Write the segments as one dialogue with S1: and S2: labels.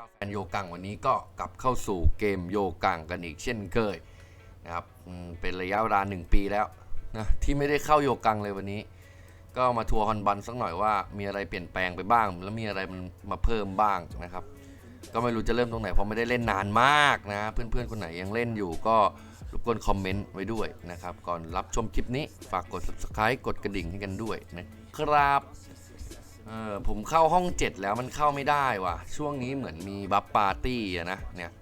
S1: าวแฟนโยกังวันนี้ก็กลับเข้าสู่เกมโยกังกันอีกเช่นเคยนะครับเป็นระยะเวลา 1 ปีแล้วนะที่ไม่ได้เข้าโยกังเลยวันนี้ ก็มาทัวร์ฮอนบันสักหน่อยว่ามีอะไรเปลี่ยนแปลงไปบ้าง แล้วมีอะไรมันมาเพิ่มบ้างนะครับ ก็ไม่รู้จะเริ่มตรงไหนเพราะไม่ได้เล่นนานมากนะเพื่อนๆคนไหนยังเล่นอยู่ก็รบกวนคอมเมนต์ไว้ด้วยนะครับก่อนรับชมคลิปนี้ฝากกด subscribe กดกระดิ่งให้กันด้วยนะครับ เออผมเข้าห้อง 7 แล้วมันเข้าไม่ได้ว่ะ ช่วงนี้เหมือนมีบัฟปาร์ตี้อะนะเนี่ย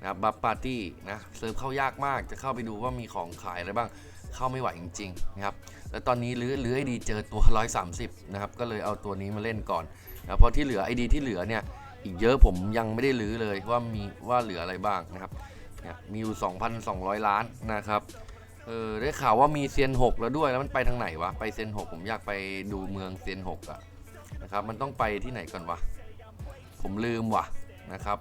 S1: นะครับบัฟปาร์ตี้นะเซิร์ฟเข้ายากมากจะเข้าไปดูว่ามีของขายอะไรบ้างเข้าไม่ไหวจริงๆนะครับแล้วตอนนี้ลื้อลื้อไอดีเจอตัว 130 นะครับ ก็เลยเอาตัวนี้มาเล่นก่อนนะเพราะที่เหลือไอดีที่เหลือเนี่ยอีกเยอะผมยังไม่ได้รื้อเลยว่ามีว่าเหลืออะไรบ้างนะครับเนี่ยมีอยู่ 2,200 ล้านนะครับเออได้ข่าวว่ามีเซียน6แล้วด้วยแล้วมันไปทางไหนวะไปเซียน6ผมอยากไปดูเมืองเซียน6อะ นะครับ มันต้องไปที่ไหนก่อนวะ ผมลืมวะนะครับ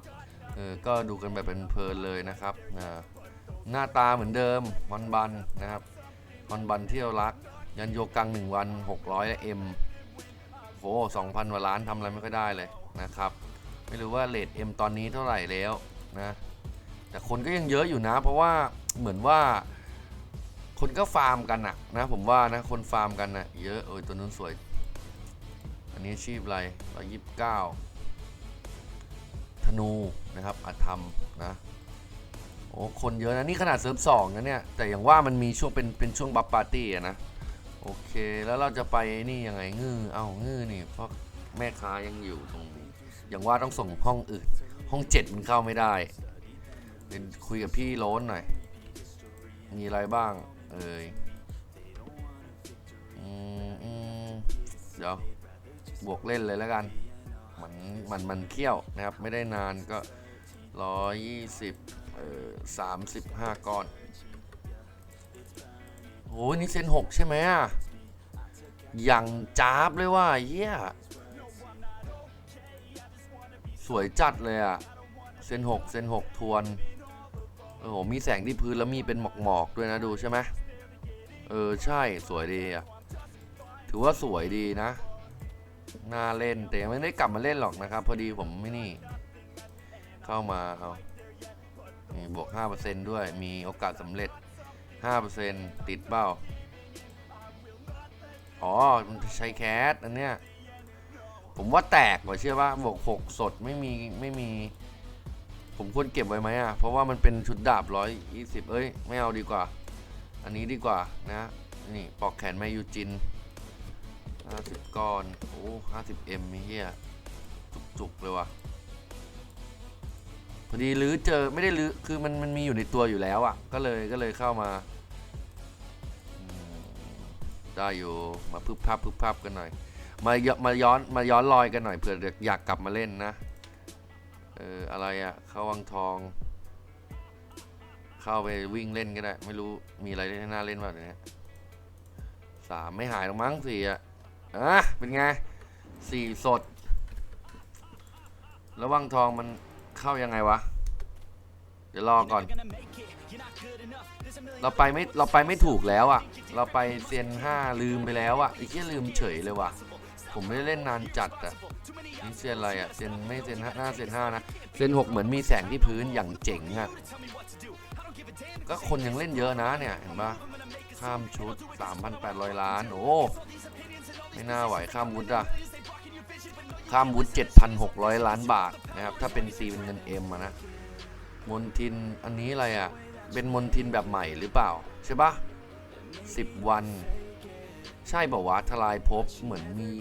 S1: เออก็ดูกันแบบเป็นเพลินเลยนะครับหน้าตาเหมือนเดิมฮอนบันนะครับฮอนบันเที่ยวรัก ยันโยกัง 1 วัน 600และเอ็มโอ้2,000กว่าล้านทำอะไรไม่ค่อยได้เลยนะครับ ไม่รู้ว่าเลทเอ็มตอนนี้เท่าไหร่แล้วนะแต่คนก็ยังเยอะอยู่นะ เพราะว่าเหมือนว่าคนก็ฟาร์มกันอะนะผมว่านะคนฟาร์มกันอะเยอะโอ้ยตัวนู้นสวย อันนี้ชีพอะไรร้อยยี่สิบเก้าธนูนะครับอาธรรมนะโอ้คนเยอะนะ นี่ขนาดเซิร์ฟสองนะเนี่ย แต่อย่างว่ามันมีช่วงเป็นเป็นช่วงบัฟปาร์ตี้อะนะ โอเคแล้วเราจะไปนี่ยังไงงื้อเอ้างื้อนี่เพราะแม่ค้ายังอยู่ตรงนี้ อย่างว่าต้องส่งห้องอื่น ห้องเจ็ดมันเข้าไม่ได้เดี๋ยวคุยกับพี่โล้นหน่อย มีอะไรบ้าง เอ่ยอืมเดี๋ยว บวกเล่นเลยแล้วกัน มันมันมันเคี่ยวนะครับ ไม่ได้นานก็ร้อยยี่สิบเอ่อสามสิบห้าก้อนโอ้ยนี่เซนหกใช่ไหมอะอย่างจ้าบเลยว่าเยี่ยสวยจัดเลยอะเซนหกเซนหกทวนโอ้โหมีแสงที่พื้นแล้วมีเป็นหมอกหมอกๆด้วยนะดูใช่ไหมเออ ใช่สวยดีอะถือว่าสวยดีนะ น่าเล่นแต่ยังไม่ได้กลับมาเล่นหรอกนะครับ พอดีผมไม่นี่ เข้ามาเอานี่บวก 5%ด้วยมีโอกาสสำเร็จ 5%ติดเบ้าอ๋อ มันใช้แคสอันเนี้ยผมว่าแตกว่ะเชื่อว่าบวกหกสดไม่มีไม่มี ผมควรเก็บไว้ไหมอะ เพราะว่ามันเป็นชุดดาบร้อยยี่สิบเอ้ย ไม่เอาดีกว่า อันนี้ดีกว่านะ นี่ปอกแขนแม่ยูจิน ห้าสิบก้อน โอ้ห้าสิบเอ็มมีเฮียจุกๆ เลยว่ะ พอดีลื้อเจอไม่ได้ลื้อ คือมันมันมีอยู่ในตัวอยู่แล้วอะ ก็เลยก็เลยเข้ามาได้อยู่ มาพึบพับพึบพับกันหน่อย มาย้อนมาย้อนมาย้อนรอยกันหน่อยเผื่ออยากกลับมาเล่นนะ เอออะไรอะเข้าวังทอง เข้าไปวิ่งเล่นก็ได้ ไม่รู้มีอะไรที่น่าเล่นบ้างเนี้ยสามไม่หายหรอกมั้งสี่อะ อะเป็นไงสี่สด แล้ววังทองมันเข้ายังไงวะ เดี๋ยวรอก่อน เราไปไม่เราไปไม่ถูกแล้วอะเราไปเซียนห้าลืมไปแล้วอะอ้เหี้ยลืมเฉยเลยว่ะ ผมไม่ได้เล่นนานจัดอะนี่เซียนอะไรอะเซียนไม่เซียนห้าหน้าเซียนห้านะเซียนหกเหมือนมีแสงที่พื้นอย่างเจ๋งอะก็คนยังเล่นเยอะนะเนี่ยเห็นปะข้ามชุด 3,800 ล้าน โอ้ ไม่น่าไหวข้ามวุฒิอะข้ามวุฒิ7,600 ล้านบาทนะครับ ถ้าเป็น C เป็นเงิน M อะนะ มนทินอันนี้อะไรอะเป็นมนทินแบบใหม่หรือเปล่า ใช่ปะ10 วัน ใช่ป่าวะทลายภพเหมือนมี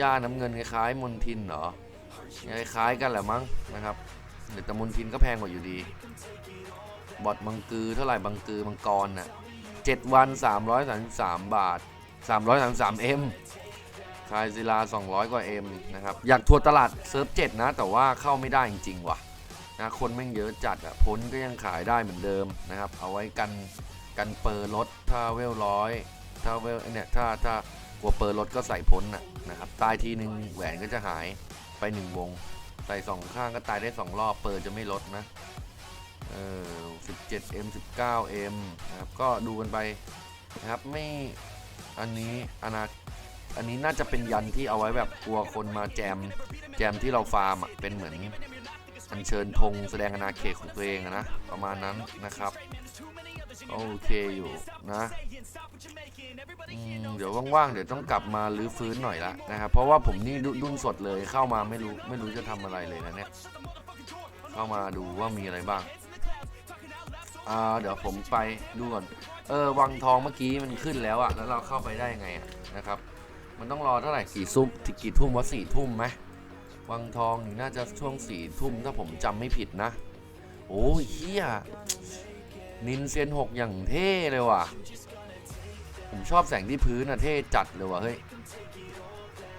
S1: ย่าน้ำเงินคล้ายๆมนทินเหรอคล้ายๆกันแหละมั้งนะครับแต่มนทินก็แพงกว่าอยู่ดี บอดบังกือเท่าไหร่บังกือมังกรน่ะเจ็ดวัน 333 บาท 333เอ็ม คายศิลา 200 กว่าเอ็มนะครับ อยากทัวร์ตลาดเซิร์ฟเจ็ดนะ แต่ว่าเข้าไม่ได้จริง ๆ ว่ะนะคนแม่งเยอะจัดอะพ้นก็ยังขายได้เหมือนเดิมนะครับ เอาไว้กันกันเปอร์ลดถ้าเวลร้อยถ้าเวลเนี่ยถ้าถ้ากลัวเปิดรถก็ใส่พ้นนะนะครับตายทีหนึ่งแหวนก็จะหายไปหนึ่งวง ใส่สองข้างก็ตายได้สองรอบเปิดจะไม่ลดนะเออ 17m 19m นะครับก็ดูกันไปนะครับไม่อันนี้อนา อันนี้น่าจะเป็นยันที่เอาไว้แบบกลัวคนมาแจม แจมที่เราฟาร์มอะเป็นเหมือนอัญเชิญธงแสดงอาณาเขตของตัวเองนะประมาณนั้นนะครับ โอเคอยู่นะเดี๋ยวว่างๆเดี๋ยวต้องกลับมาลื้อฟื้นหน่อยละนะครับเพราะว่าผมนี่ดุดุนสดเลยเข้ามาไม่รู้ไม่รู้จะทำอะไรเลยนะเนี่ยเข้ามาดูว่ามีอะไรบ้างอ่าเดี๋ยวผมไปดูก่อนเออวังทองเมื่อกี้มันขึ้นแล้วอะแล้วเราเข้าไปได้ยังไงนะครับ มันต้องรอเท่าไหร่กี่ซุปกี่ทุ่มวะสี่ทุ่มไหมวังทองนี่น่าจะช่วงสี่ทุ่มถ้าผมจำไม่ผิดนะ โอ้ยเฮียนินเซียนหกอย่างเท่เลยว่ะ ผมชอบแสงที่พื้นอะเท่จัดเลยว่ะเฮ้ย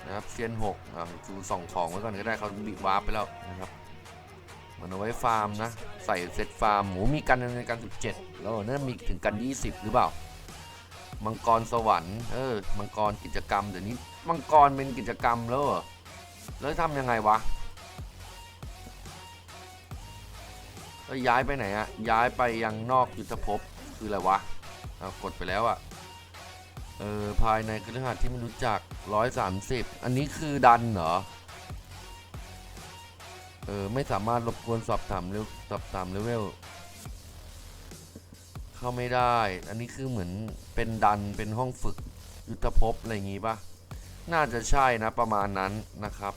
S1: นะครับเซียนหกอะดูส่องของไว้ก่อนก็ได้เขาบีวาร์ปไปแล้วนะครับมันเอาไว้ฟาร์มนะ ใส่เซตฟาร์มหมูมีกันในการ 17 แล้วน่ามีถึงกัน 20 หรือเปล่า มังกรสวรรค์เออมังกรกิจกรรมเดี๋ยวนี้มังกรเป็นกิจกรรมแล้วเหรอแล้วทำยังไงวะแล้วย้ายไปไหนอะย้ายไปยังนอกยุทธภพคืออะไรวะเอากดไปแล้วอะเออภายในคฤหาสที่ไม่รู้จัก 130 อันนี้คือดันเหรอเออไม่สามารถรบกวนสอบถามเร็วสอบถามเลเวล เข้าไม่ได้ อันนี้คือเหมือนเป็นดันเป็นห้องฝึกยุทธภพอะไรอย่างงี้ปะน่าจะใช่นะประมาณนั้นนะครับ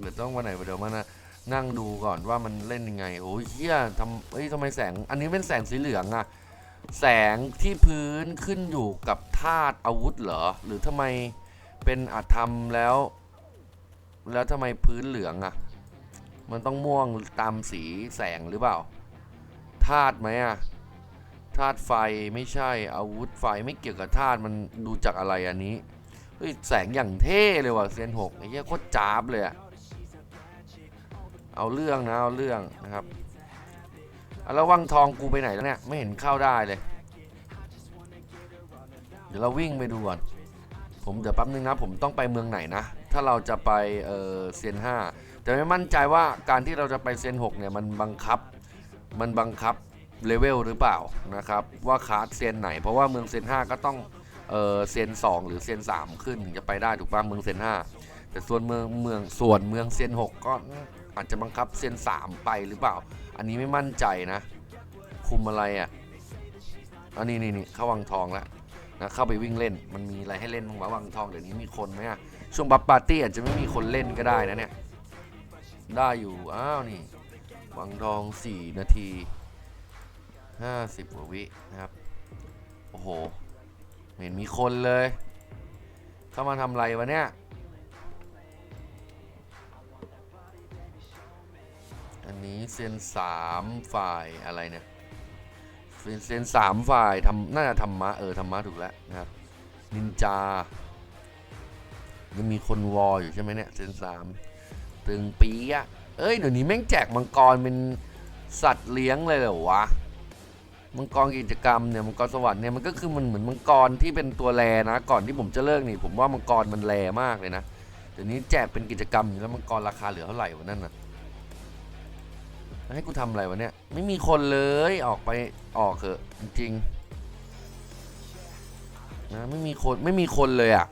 S1: เดี๋ยวต้องวันไหนเดี๋ยวมานะนั่งดูก่อนว่ามันเล่นยังไง โอ้ยเฮียทำเอ้ยทำไมแสง อันนี้เป็นแสงสีเหลืองอะแสงที่พื้นขึ้นอยู่กับธาตุอาวุธเหรอ หรือทำไมเป็นอาธรรมแล้ว แล้วทำไมพื้นเหลืองอะมันต้องม่วงตามสีแสงหรือเปล่าธาตุไหมอะ ธาตุไฟไม่ใช่อาวุธไฟไม่เกี่ยวกับธาตุมันดูจากอะไรอันนี้เฮ้ยแสงอย่างเท่เลยว่ะเซียนหกไอ้เหี้ยโคตรจ้าบเลยอะเอาเรื่องนะเอาเรื่องนะครับอะแล้ววังทองกูไปไหนแล้วเนี่ยไม่เห็นเข้าได้เลย เดี๋ยวเราวิ่งไปดูก่อนผมเดี๋ยวแป๊บนึงนะผมต้องไปเมืองไหนนะ ถ้าเราจะไปเออเซียนห้าแต่ไม่มั่นใจว่าการที่เราจะไปเซน6เนี่ยมันบังคับ มันบังคับ เลเวลหรือเปล่านะครับ ว่าคาร์ดเซนไหน เพราะว่าเมืองเซน5ก็ต้องเออเซน2 หรือเซน3 ขึ้นจะไปได้ถูกป่ะเมืองเซน5แต่ส่วนเมืองเมืองส่วนเมืองเซน6 ก็อาจจะบังคับเซน3 ไปหรือเปล่า อันนี้ไม่มั่นใจนะ คุมอะไรอะอันนี้นี่นี่เข้าวังทองแล้วนะเข้าไปวิ่งเล่นมันมีอะไรให้เล่นบ้างวะวังทองเดี๋ยวนี้มีคนไหมอะช่วงบัฟปาร์ตี้อาจจะไม่มีคนเล่นก็ได้นะเนี่ยได้อยู่อ้าวนี่วังทอง 4 นาที 50กว่าวินะครับ โอ้โห เห็นมีคนเลย เข้ามาทำไรวะเนี่ย อันนี้เซนสามฝ่ายอะไรเนี่ยเซนเซนสามฝ่ายทำน่าจะธรรมะเออธรรมะถูกแล้วนะครับ นินจา ยังมีคนวออยู่ใช่ไหมเนี่ยเซนสามตึงปีอะเอ้ยเดี๋ยวนี้แม่งแจกมังกรเป็นสัตว์เลี้ยงเลยเหรอวะ มังกรกิจกรรมเนี่ยมังกรสวรรค์เนี่ยมันก็คือมันเหมือนมังกรที่เป็นตัวแรนะ ก่อนที่ผมจะเลิกนี่ผมว่ามังกรมันแรมากเลยนะเดี๋ยวนี้แจกเป็นกิจกรรมอยู่แล้วมังกรราคาเหลือเท่าไหร่วะนั่นน่ะให้กูทำอะไรวะเนี่ยไม่มีคนเลยออกไปออกเถอะจริงๆนะไม่มีคนไม่มีคนเลยอะ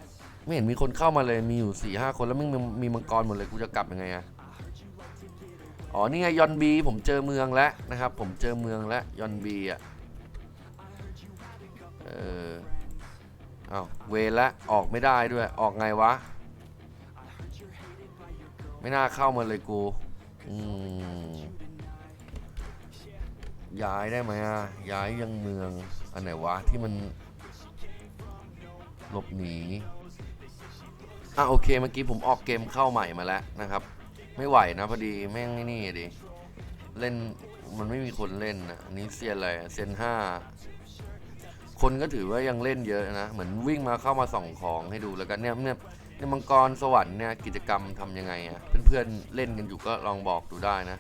S1: ไม่เห็นมีคนเข้ามาเลยมีอยู่สี่ห้าคนแล้วมึงมีมีมังกรหมดเลยกูจะกลับยังไงอะอ๋อนี่ไงยอนบีผมเจอเมืองแล้วนะครับ ผมเจอเมืองแล้วยอนบีอะ เออเอาวเวละออกไม่ได้ด้วย ออกไงวะ ไม่น่าเข้ามาเลยกูอืมย้ายได้ไหมอะ ย้ายยังเมือง อันไหนวะ ที่มัน หลบหนี อะ โอเค เมื่อกี้ผมออกเกมเข้าใหม่มาแล้วนะครับ ไม่ไหวนะพอดีแม่งนี่ดิ เล่นมันไม่มีคนเล่นนะอันนี้เซียนอะไรเซียนห้า คนก็ถือว่ายังเล่นเยอะนะ เหมือนวิ่งมาเข้ามาส่องของให้ดูแล้วกันเนี่ยเนี่ยเนี่ยมังกรสวรรค์เนี่ยกิจกรรมทำยังไงอะ่ะเพื่อนๆเล่นกันอยู่ก็ลองบอกดูได้นะ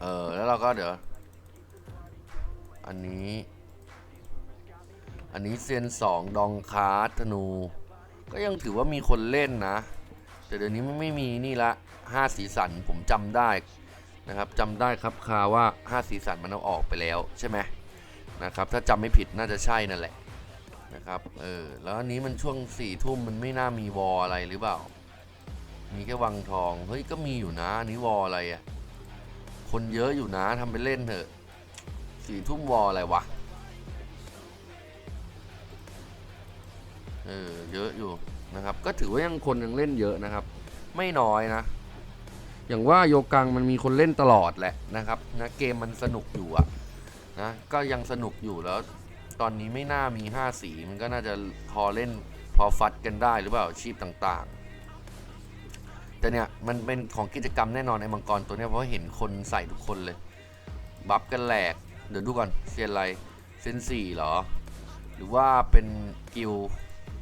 S1: เออแล้วเราก็เดี๋ยว อันนี้ อันนี้เซียนสองดองคาร์ธนู ก็ยังถือว่ามีคนเล่นนะ แต่เดี๋ยวนี้มันไม่มีนี่ละห้าสีสันผมจำได้นะครับจำได้ครับคาว่าห้าสีสันมันเอาออกไปแล้วใช่ไหม นะครับ ถ้าจำไม่ผิดน่าจะใช่นั่นแหละนะครับ เออ แล้วอันนี้มันช่วงสี่ทุ่มมันไม่น่ามีวออะไรหรือเปล่า มีแค่วังทอง เฮ้ย ก็มีอยู่นะ อันนี้วออะไรอะ่ะ คนเยอะอยู่นะทำไปเล่นเถอะ สี่ทุ่มวออะไรวะ เออ เยอะอยู่นะครับ ก็ถือว่ายังคนยังเล่นเยอะนะครับ ไม่น้อยนะ อย่างว่าโยกังมันมีคนเล่นตลอดแหละนะครับ นะเกมมันสนุกอยู่อะ นะก็ยังสนุกอยู่แล้ว ตอนนี้ไม่น่ามี 5 สีมันก็น่าจะพอเล่นพอฟัดกันได้หรือเปล่าชีพต่างๆ แต่เนี่ยมันเป็นของกิจกรรมแน่นอนไอ้มังกรตัวเนี้ยเพราะเห็นคนใส่ทุกคนเลย บัฟกันแหลก เดี๋ยวดูก่อนเซียนอะไรเซนสี่เหรอ หรือว่าเป็นกิล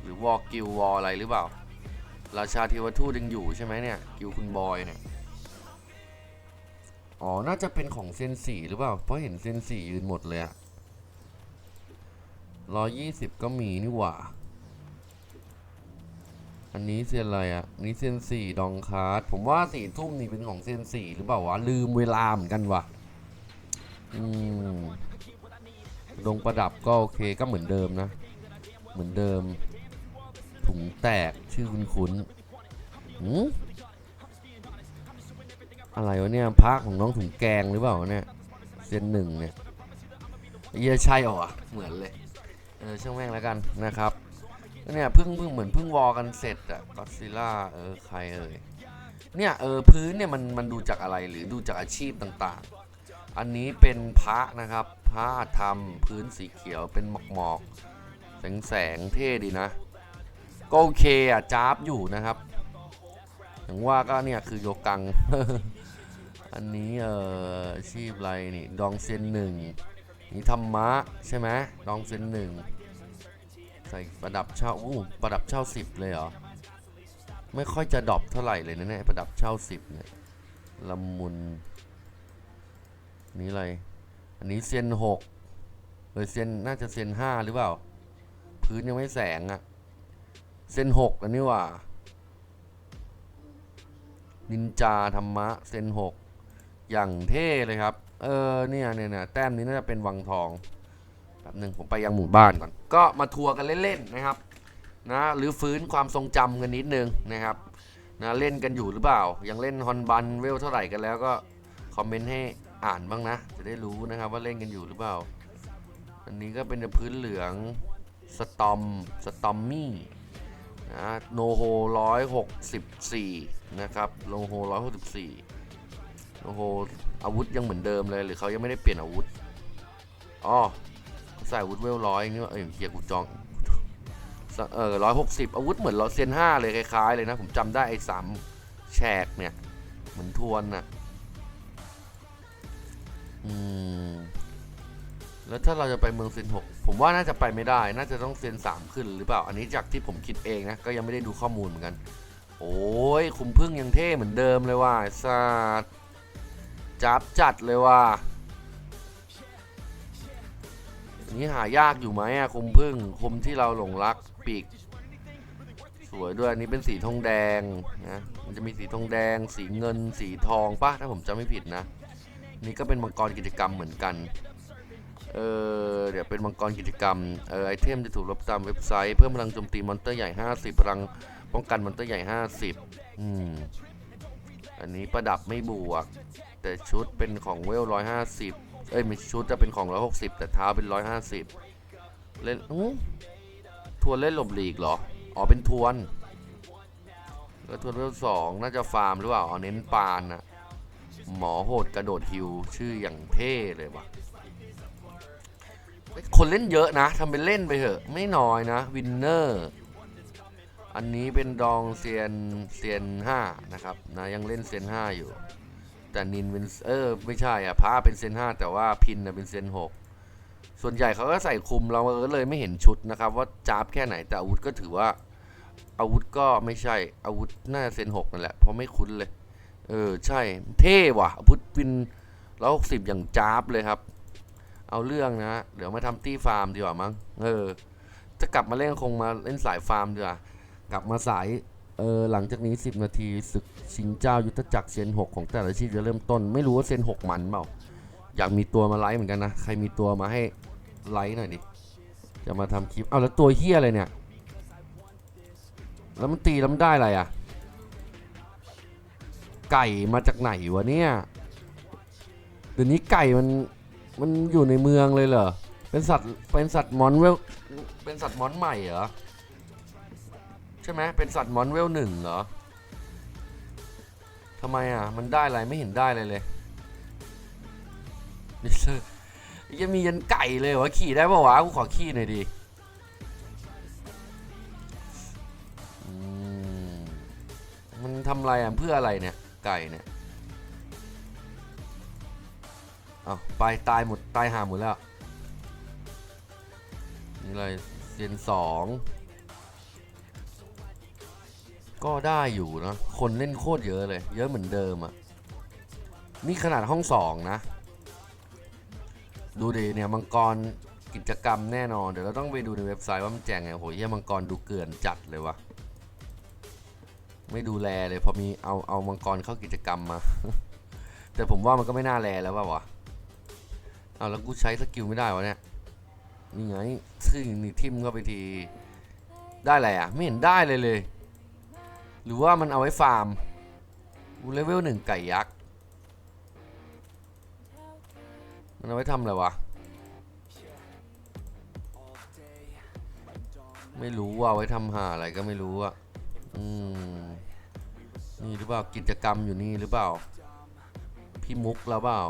S1: หรือวอกิลวอลอะไรหรือเปล่า ราชาเทวทูตยังอยู่ใช่ไหมเนี่ย กิลคุณบอยเนี่ย อ๋อ น่าจะเป็นของเซนสี่หรือเปล่า เพราะเห็นเซนสี่ยืนหมดเลยอะร้อยยี่สิบก็มีนี่หว่า อันนี้เซนอะไรอะนี้เซนสี่ดองคาร์ดผมว่าสี่ทุ่มนี่เป็นของเซนสี่หรือเปล่าวะ ลืมเวลาเหมือนกันวะอืมดงประดับก็โอเคก็เหมือนเดิมนะ เหมือนเดิม ถุงแตกชื่อคุณคุ้นๆหืม อะไรวะเนี่ยพระของน้องถุงแกงหรือเปล่าเนี่ยเซนหนึ่งเนี่ยเหี้ยใช่เหรอวะเหมือนเลยเออช่างแม่งแล้วกันนะครับเนี่ยเพิ่งเพิ่งเหมือนเพิ่งวอกันเสร็จอะก็ซิล่าเออใครเอ่ยเนี่ยเออพื้นเนี่ยมันมันดูจากอะไรหรือดูจากอาชีพต่างๆ อันนี้เป็นพระนะครับพระทำพื้นสีเขียวเป็นหมอกหมอกแสงแสงเท่ดีนะก็โอเคอะจ้าบอยู่นะครับอย่างว่าก็เนี่ยคือโยกัง อันนี้เอ่อชีพอะไรนี่ดองเซนหนึ่งนี่ธรรมะใช่ไหมลองเซนหนึ่งใส่ประดับเช่าอู้ประดับเช่าสิบเลยเหรอไม่ค่อยจะดรอปเท่าไหร่เลยนะเนี่ยประดับเช่าสิบเนี่ยละมุนนี่อะไรอันนี้เซนหกเลยเซนน่าจะเซนห้าหรือเปล่า พื้นยังไม่แสงอะเซนหกอันนี้ว่านินจาธรรมะเซนหก อย่างเท่เลยครับ เออเนี่ยเนี่ยเนี่ยแต้มนี้น่าจะเป็นวังทองแป๊บหนึ่งผมไปยังหมู่บ้านก่อน ก็มาทัวร์กันเล่นๆนะครับนะหรือฟื้นความทรงจำกันนิดนึงนะครับนะเล่นกันอยู่หรือเปล่า ยังเล่นฮอนบันเวลเท่าไหร่กันแล้วก็คอมเมนต์ให้อ่านบ้างนะ จะได้รู้นะครับว่าเล่นกันอยู่หรือเปล่า อันนี้ก็เป็นพื้นเหลืองสตอมสตอมมี่นะโนโฮร้อยหกสิบสี่นะครับโนโฮร้อยหกสิบสี่ โอ้โหอาวุธยังเหมือนเดิมเลยหรือเขายังไม่ได้เปลี่ยนอาวุธอ๋อใส่อาวุธเวลร้อยนี่ว่าเอ้ยเฮียกูจองเออร้อยหกสิบอาวุธเหมือนเราเซียนห้าเลยคล้ายๆเลยนะ ผมจำได้ไอ้สามแฉกเนี่ย เหมือนทวนน่ะอืมแล้วถ้าเราจะไปเมืองเซนหกผมว่าน่าจะไปไม่ได้ น่าจะต้องเซนสามขึ้นหรือเปล่า อันนี้จากที่ผมคิดเองนะ ก็ยังไม่ได้ดูข้อมูลเหมือนกัน โอ้ยคุมพึ่งยังเท่เหมือนเดิมเลยว่ะไอ้สัส จับจัดเลยว่ะอันนี้หายากอยู่ไหมอะคุมพึ่งคุมที่เราหลงรักปีก สวยด้วยอันนี้เป็นสีทองแดงนะมันจะมีสีทองแดง สีเงิน สีทองปะถ้าผมจำไม่ผิดนะ นี่ก็เป็นมังกรกิจกรรมเหมือนกันเออเดี๋ยวเป็นมังกรกิจกรรมเออไอเทมจะถูกลบตามเว็บไซต์เพิ่มพลังโจมตีมอนเตอร์ใหญ่ 50 พลังป้องกันมอนเตอร์ใหญ่ 50 อืม อันนี้ประดับไม่บวก แต่ชุดเป็นของเวลร้อยห้าสิบเอ้ยม่ชุดจะเป็นของร้อยหกสิบแต่เท้าเป็นร้อยห้าสิบเล่นอู้ทวนเล่นหลบหลีกเหรอ อ๋อเป็นทวนแล้วทวนเวลสองน่าจะฟาร์มหรือเปล่าอ๋อเน้นปานนะหมอโหดกระโดดฮิวชื่ออย่างเท่เลยวะคนเล่นเยอะนะทำเป็นเล่นไปเถอะ ไม่น้อยนะวินเนอร์อันนี้เป็นดองเซียนเซียนห้านะครับนะยังเล่นเซียนห้าอยู่ แต่นินเป็นเออไม่ใช่อะพาเป็นเซนห้าแต่ว่าพินนะเป็นเซนหกส่วนใหญ่เขาก็ใส่คุมเราก็เลยไม่เห็นชุดนะครับ ว่าจ้าบแค่ไหนแต่อาวุธก็ถือว่า อาวุธก็ไม่ใช่อาวุธน่าเซนหกนั่นแหละเพราะไม่คุ้นเลย เออใช่เท่ว่ะอาวุธวินร้อยหกสิบอย่างจ้าบเลยครับ เอาเรื่องนะเดี๋ยวมาทำตี้ฟาร์มดีกว่ามั้งเออ จะกลับมาเล่นคงมาเล่นสายฟาร์มดีกว่ากลับมาสาย เออหลังจากนี้ 10 นาทีศึกชิงเจ้ายุทธจักรเซน6ของแต่ละชีพจะเริ่มต้น ไม่รู้ว่าเซน6มันเปล่าอยากมีตัวมาไลฟ์เหมือนกันนะใครมีตัวมาให้ไลฟ์หน่อยดิจะมาทำคลิปเอาแล้วตัวเฮียอะไรเนี่ยแล้วมันตีแล้วมันได้อะไรอะ ไก่มาจากไหนวะเนี่ยเดี๋ยวนี้ไก่มันมันอยู่ในเมืองเลยเหรอเป็นสัตว์เป็นสัตว์มอนเวลเป็นสัตว์มอนใหม่เหรอ ช่ไหมเป็นสัตว์มอนเวลหนึ่งเหรอทำไมอะ มันได้อะไรไม่เห็นได้เลยเลยมิสเตอร์ยังมียันไก่เลยวะขี่ได้ปะวะกูขอขี่หน่อยดิมมันทำอะไรอะเพื่ออะไรเนี่ย ไก่เนี่ยเอาไปตายหมดตายหาหมดแล้วนี่อะไรเซียนสอง ก็ได้อยู่นะ คนเล่นโคตรเยอะเลย เยอะเหมือนเดิมอะ นี่ขนาดห้องสองนะ ดูดิเนี่ยมังกรกิจกรรมแน่นอน เดี๋ยวเราต้องไปดูในเว็บไซต์ว่ามันแจงไงโอ้โหเยี่ยมังกรดูเกลื่อนจัดเลยวะไม่ดูแลเลยพอมีเอาเอามังกรเข้ากิจกรรมมา แต่ผมว่ามันก็ไม่น่าแลแล้วว่าวะเอาแล้วกูใช้สกิลไม่ได้วะเนี่ยนี่ไงซึ่งนี่ทิมเข้าไปทีได้อะไรอะ ไม่เห็นได้เลยเลย หรือว่ามันเอาไว้ฟาร์มกูเลเวลหนึ่งไก่ยักษ์ มันเอาไว้ทำอะไรวะ ไม่รู้ว่าเอาไว้ทำหาอะไรก็ไม่รู้อะอืม นี่หรือเปล่ากิจกรรมอยู่นี่หรือเปล่า พี่มุกแล้วเปล่า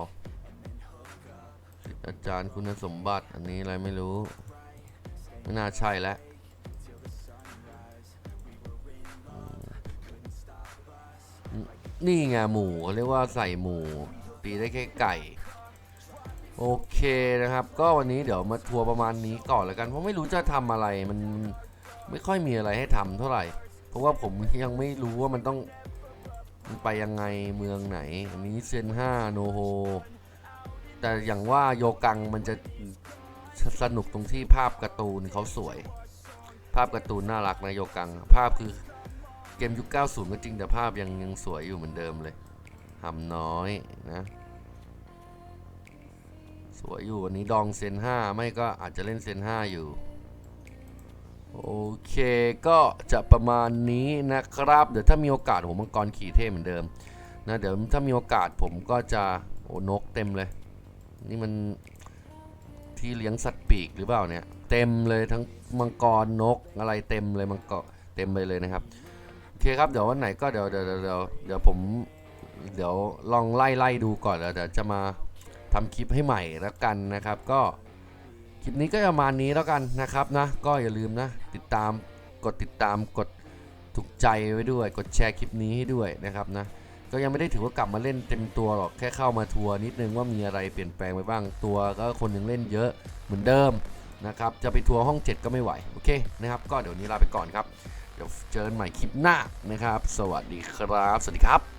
S1: อาจารย์คุณสมบัติอันนี้อะไรไม่รู้ ไม่น่าใช่แล้ว นี่ไงหมูเขาเรียกว่าใส่หมู ตีได้แค่ไก่ โอเคนะครับ ก็วันนี้เดี๋ยวมาทัวร์ประมาณนี้ก่อนแล้วกันเพราะไม่รู้จะทำอะไรมันไม่ค่อยมีอะไรให้ทำเท่าไหร่ เพราะว่าผมยังไม่รู้ว่ามันต้องมันไปยังไงเมืองไหน อันนี้เซนห้าโนโฮแต่อย่างว่าโยกังมันจะสนุกตรงที่ภาพการ์ตูนเขาสวย ภาพการ์ตูนน่ารักนะโยกัง ภาพคือ เกมยุค 90 ก็จริงแต่ภาพยังยังสวยอยู่เหมือนเดิมเลยหำน้อยนะ สวยอยู่วันนี้ดองเซน5 ไม่ก็อาจจะเล่นเซน5 อยู่ โอเคก็จะประมาณนี้นะครับ เดี๋ยวถ้ามีโอกาสผมมังกรขี่เท่เหมือนเดิมนะเดี๋ยวถ้ามีโอกาสผมก็จะโอ้นกเต็มเลย นี่มันที่เลี้ยงสัตว์ปีกหรือเปล่าเนี่ย เต็มเลยทั้งมังกรนกอะไรเต็มเลยมังกรเต็มไปเลยนะครับ เคครับเดี๋ยววันไหนก็เดี๋ยวเดี๋ยวเดี๋ยวเดี๋ยวผม เดี๋ยวลองไล่ไล่ดูก่อนแล้วเดี๋ยวจะมาทำคลิปให้ใหม่แล้วกันนะครับ ก็คลิปนี้ก็ประมาณนี้แล้วกันนะครับนะ ก็อย่าลืมนะ ติดตามกดติดตามกดถูกใจไว้ด้วย กดแชร์คลิปนี้ให้ด้วยนะครับนะก็ยังไม่ได้ถือว่ากลับมาเล่นเต็มตัวหรอกแค่เข้ามาทัวร์นิดนึงว่ามีอะไรเปลี่ยนแปลงไปบ้างตัวก็คนยังเล่นเยอะเหมือนเดิมนะครับจะไปทัวร์ห้อง 7 ก็ไม่ไหวโอเคนะครับก็เดี๋ยวนี้ลาไปก่อนครับ เดี๋ยวเจอกันใหม่คลิปหน้านะครับ สวัสดีครับ สวัสดีครับ